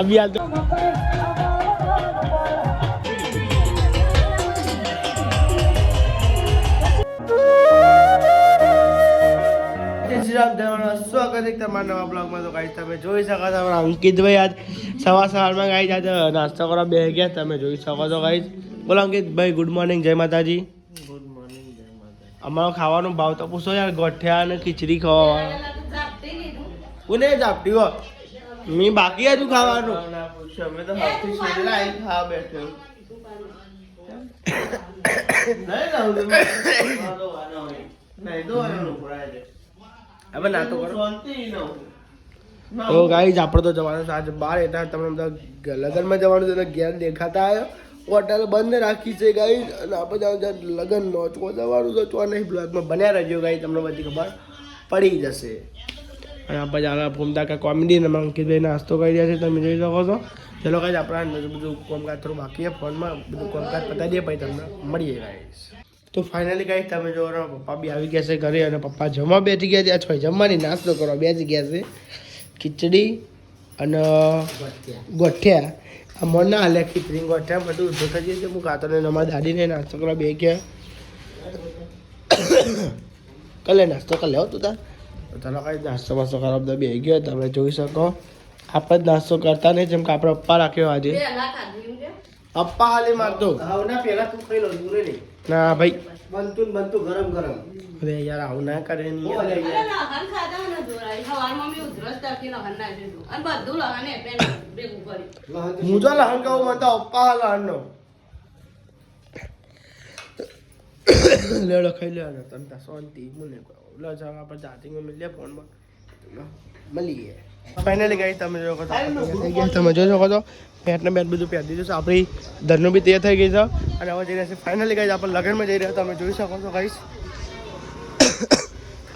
અભી હાલ તો તમારું સ્વાગત છે તમારા નવા બ્લોગમાં. તો ગાઈસ તમે જોઈ શકો છો અમારા અંકિતભાઈ આજ સવાર સવારમાં ગાઈસ આજે નાસ્તો કરવા બે ગયા. તમે જોઈ શકો છો ગાઈસ બોલો અંકિતભાઈ ગુડ મોર્નિંગ જય માતાજી. ગુડ મોર્નિંગ જય માતા અમારો ખાવાનો ભાવ તો પૂછો યાર ગોઠિયા અને ખીચડી ખાવા કોને જાપટી હો મી બાકી હજુ ખાવાનું. અમે તો છેલ્લા ખાવા બેઠો હવે ના તો કરો. તો ગાઈઝ આપણે તો જવાનું આજે બાર એટલે બધા લગનમાં જવાનું છે ઘેર દેખાતા આવ્યો હોટલ બંધ રાખી છે ગાઈઝ. અને આપણે જવાનું લગન નોચવા જવાનું તો નહીં બ્લોગમાં બન્યા રહેજો ગાઈ તમને બધી ખબર પડી જશે. અને આપણે જાણે ફૂમતા કા કોમેડી ને અંકિતભાઈ નાસ્તો કરી રહ્યા છે, તમે જોઈ શકો છો. ચલો ગાઈઝ આપણા બધું કોમકાજ થોડું બાકી ફોનમાં, બધું કોમકાજ પતાવી દઈએ, પછી તમને મળીએ ગાઈઝ તો ફાઇનલી કાંઈ તમે જો પપ્પા બી આવી ગયા છે ઘરે અને પપ્પા જમવા બેઠી ગયા છે. અથવા જમવાની નાસ્તો કરવા બેસી ગયા છે. ખીચડી અને ગોઠિયા. આ મન ના હાલે ખીચડી ગોઠિયા બધું ઊભું થઈ ગયું છે. હું ખાતો ને અમારા દાદીને નાસ્તો કરવા બે ગયા. કલે નાસ્તો કરી લેવો તું તાર? તો ચાલો કાંઈ નાસ્તો વાસ્તો કરવા બધા બે ગયો તમે જોઈ શકો. આપણે નાસ્તો કરતા નહીં જેમ કે આપણે અપ્પા રાખ્યો આજે. અપ્પા હાલી મારતો ના પેલા તું ખાઈ લો દૂરે ના ભાઈ. બનતું બનતું ગરમ ગરમ. અરે યાર આવું ના કરે. હું જો લહન કહું મને પપ્પા અપ્પા લહન નો લેડો ખાઈ લેવાનો તને શાંતિ મને લો ચાલો આપણે ચાર્જિંગમાં મળીએ ફોનમાં મળીએ. ફાઇનલી ગઈ તમે જો તમે જોઈ શકો છો. પેટને બેટ બધું પહેરી દીધું છે. આપણી ધરનું બી તૈયાર થઈ ગઈ છે. અને હવે જઈ રહ્યા છે ફાઇનલી ગઈ આપણે લગ્નમાં જઈ રહ્યા તમે જોઈ શકો છો ગાઈશ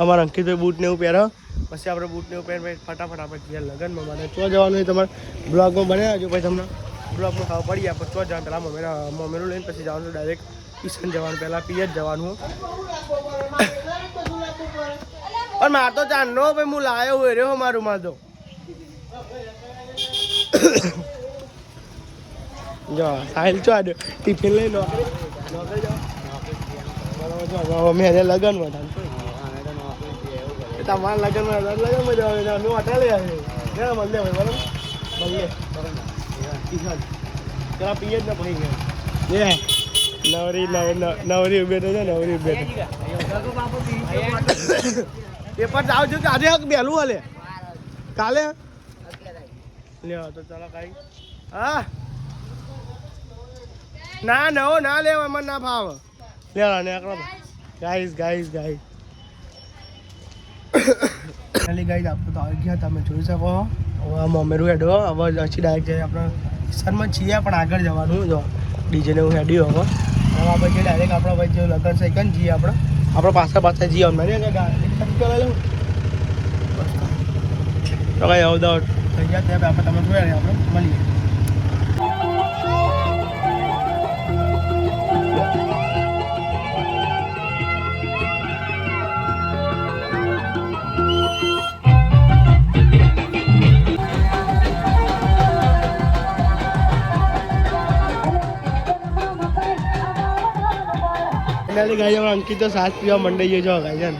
અમારા અંકિતભાઈ બૂટ ને એવું પહેરો. પછી આપણે બૂટ ને એવું પહેર ફટાફટ આપણે ગયા લગ્નમાં મને ચો જવાનું તમારે? બ્લોગમાં બને જો પછી તમને? બ્લોગમાં ખાવા પડી આપણે ચો જવાનું? પહેલાં મમ્મીના મમ્મીનું લઈને પછી જવાનું ડાયરેક્ટ કિશન જવાનું પહેલાં પિયર જવાનું. પણ માર તો ચાંદનો ભાઈ, હું લાયો હોય રહ્યો મારું માં તો જો સાહેલ ચો આડ્યો ટિફિન લઈ બરાબર હતા. તમારા લગનમાં લગન લગનમાં જવાનું હું મળે બરાબર? મળીએ. પેલા પીએ નવરી, નવ, નવ- નવરી ઉભે છે, નવરી ઉભે તો પેપર જાવ છું કે આજે હક બેલું હાલે કાલે લ્યો તો ચાલો કાંઈ હા ના નવો ના લેવા મને ના ફાવ લેવા ને ગાઈસ ગાઈસ ગાઈસ ખાલી ગાઈસ આપણે તો આવી ગયા તમે જોઈ શકો હવે આ મમેરું હેડો હવે પછી ડાયરેક્ટ જઈએ આપણે કિશનમાં છીએ પણ આગળ જવાનું જો ડીજેને હું હેડ્યું હવે હવે આપણે જે ડાયરેક્ટ આપણા ભાઈ જે લગન છે કન જઈએ આપણે આપણે પાછા પાછા જઈએ લઉં. તો કઈ અવદાવ થઈ ગયા ત્યાં આપણે તમે જોયા આપણે. મળીએ. ફાઇનલી ગાઈ હવે અંકિત તો સાસ પીવા મંડાઈ ગયો છો ગાઈ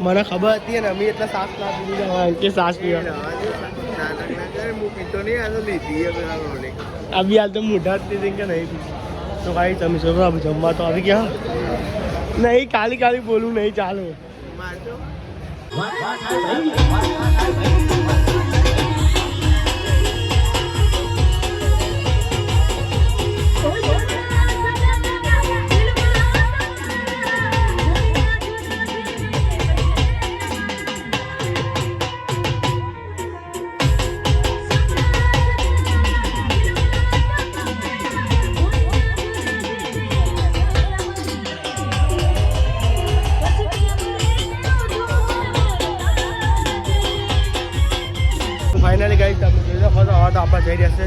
મને ખબર હતી ને અમે એટલા સાસ ના પીધી છે અંકિત સાસ પીવા બી હાલ તો મોઢા જ પીધી કે નહીં પીધી તો કાંઈ તમે છોકરા જમવા તો આવી ગયા નહીં કાલી કાલી બોલું નહીં ચાલો ગાઈ તમે જોઈ હવે તો આપણે જઈ રહ્યા છે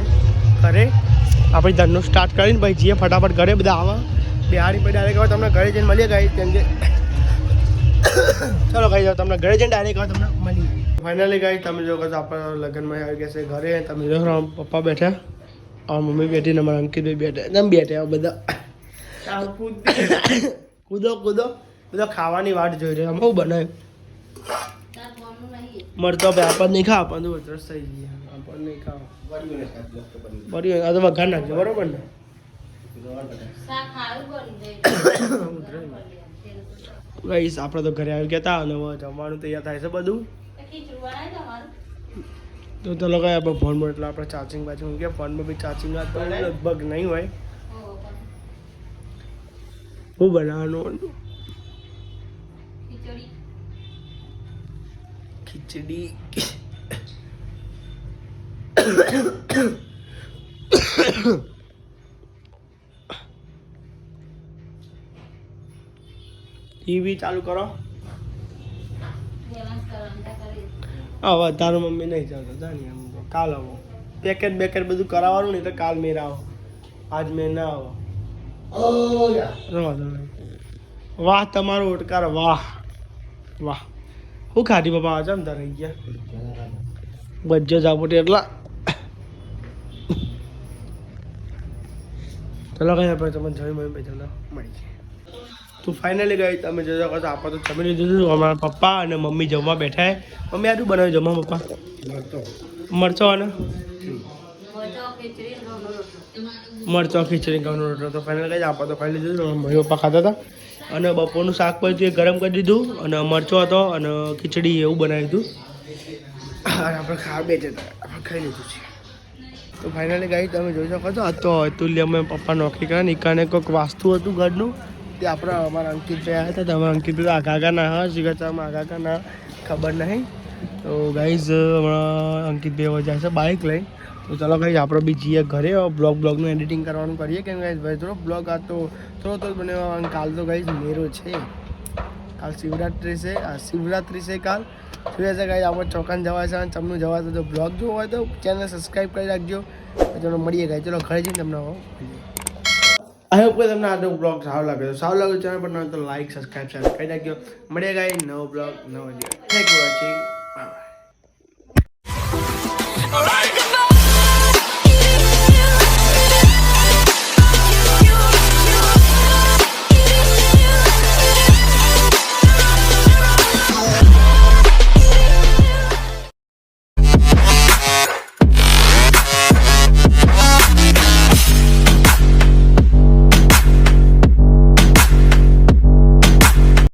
ઘરે. આપણે ધંધો સ્ટાર્ટ કરીને ભાઈ જઈએ ફટાફટ ઘરે બધા આવા. બિહારી પછી ડાયરેક્ટ હવે તમને ઘરે જઈને મળીએ ગાઈ કેમ કે ચલો ગાઈ જાઓ તમને ઘરે જઈને ડાયરેક્ટ હવે તમને મળીએ. ફાઇનલી ગાઈ તમે જો કદાચ આપણા લગ્નમાં આવી ગયા છે ઘરે. તમે જો પપ્પા બેઠા. આ મમ્મી બેઠી ને અમારા અંકિતભાઈ બેઠા. તમે બેઠા બધા? કૂદો. કૂદો બધા ખાવાની વાટ જોઈ રહ્યા. બહુ બનાવ્યું. મળતો ભાઈ આપણને નહીં ખા આપણને તો ઉધરસ થઈ ગઈ આપણને નહીં ખાવા. બરી આ તો વઘાર નાખજો બરોબર ને? ગાઈસ આપણે તો ઘરે આવી ગયા હતા અને જમવાનું તૈયાર થાય છે બધું. તો ચલો કઈ આપણે ફોનમાં એટલે આપણે ચાર્જિંગ બાજુ મૂકીએ. ફોનમાં બી ચાર્જિંગ તો લગભગ નહીં હોય. હું બનાવવાનું? ખીચડી. ટીવી ચાલુ કરો. હવે તારું મમ્મી નહીં ચાલતો જાણીએ એમ તો. કાલ આવો. પેકેટ બેકેટ બધું કરાવવાનું નહીં તો કાલ મેં આવો. આજ મેં ના આવો. વાહ તમારો ઓટકાર વાહ. વાહ. હું ખાધી બાપા આજે જમતા રહી ગયા બજ્જો ઝાપોટી એટલા ચલો કઈ આપણે તમે જમી મમ્મી બે ચલો મળી તો ફાઇનલી ગઈ તમે જોજો કહો આપણે તો જમી લીધું હતું અમારા પપ્પા અને મમ્મી જમવા બેઠા મમ્મી આટલું બનાવ્યું જમવા પપ્પા મરચો અને મરચો ખીચડી ઘઉંનો રોટલો તો ફાઇનલ કઈ આપણે તો ખાઈ લીધું મમ્મી પપ્પા ખાતા હતા અને બપોરનું શાકભાજી ગરમ કરી દીધું અને મરચો હતો અને ખીચડી એવું બનાવ્યું દીધું આપણે ખાવા બેઠા ખાઈ લીધું છે. તો ફાઇનલી ગાઈ તમે જોઈ શકો છો હતો અતુલ્ય અમે પપ્પા નોકરી કર્યા, નિકાને કોઈક વાસ્તુ હતું ઘરનું, તે આપણા અમારા અંકિતભાઈ આવ્યા હતા તમે અંકિત અંકિતભાઈ આગા ના હા શિકાચામાં આગા આગા ના ખબર નહીં. તો ગાઈઝ હમણાં અંકિતભાઈ હવે જાય છે બાઇક લઈ તો ચલો કઈ આપણો બી જઈએ ઘરે. બ્લોગ બ્લોગનું એડિટિંગ કરવાનું કરીએ. કેમ કે ભાઈ થોડો બ્લોગ આ તો થોડો તો મને કાલ તો ગાઈઝ મેરો છે. કાલ શિવરાત્રી છે. આ શિવરાત્રી છે કાલ. શું છે ગાઈઝ આપણે ચોકાન જવા છે અને તમને જવા તો બ્લોગ જોવો હોય તો ચેનલ સબસ્ક્રાઈબ કરી રાખજો. ચલો મળીએ ગાઈ ચલો ઘરે જઈને તમને આઈ હોપ કે તમને આજનો બ્લોગ સારો લાગે. તો સારો લાગ્યો ચેનલ પર ન તો લાઈક સબસ્ક્રાઈબ શેર કરી રાખજો મળીએ ગાઈ નવો બ્લોગ નવો થેન્ક યુ વોચિંગ બાય